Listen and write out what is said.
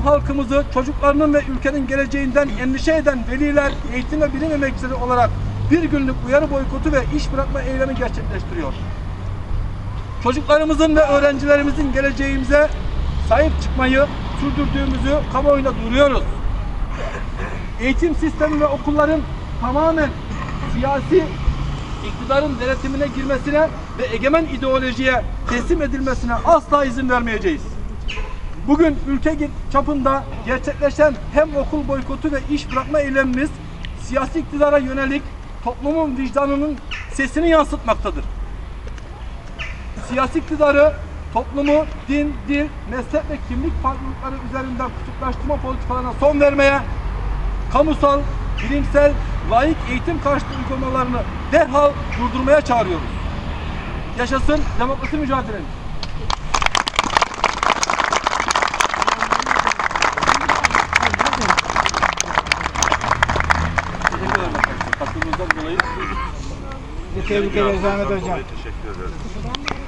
halkımızı çocuklarının ve ülkenin geleceğinden endişe eden veliler, eğitim ve bilim emekçileri olarak bir günlük uyarı boykotu ve iş bırakma eylemi gerçekleştiriyor. Çocuklarımızın ve öğrencilerimizin geleceğimize sahip çıkmayı sürdürdüğümüzü kamuoyuna duyuruyoruz. Eğitim sistemi ve okulların tamamen siyasi iktidarın denetimine girmesine ve egemen ideolojiye teslim edilmesine asla izin vermeyeceğiz. Bugün ülke çapında gerçekleşen hem okul boykotu ve iş bırakma eylemimiz siyasi iktidara yönelik toplumun vicdanının sesini yansıtmaktadır. Siyasi iktidarı toplumu din, dil, meslek ve kimlik farklılıkları üzerinden kutuplaştırma politikalarına son vermeye, kamusal, bilimsel, layık eğitim karşıtı uygulamalarını derhal durdurmaya çağırıyoruz. Yaşasın demokrasi mücadelemiz. Teşekkür ederim Katkınızdan dolayı. Tebrik ederiz Ahmet Hocam. Teşekkür ederiz.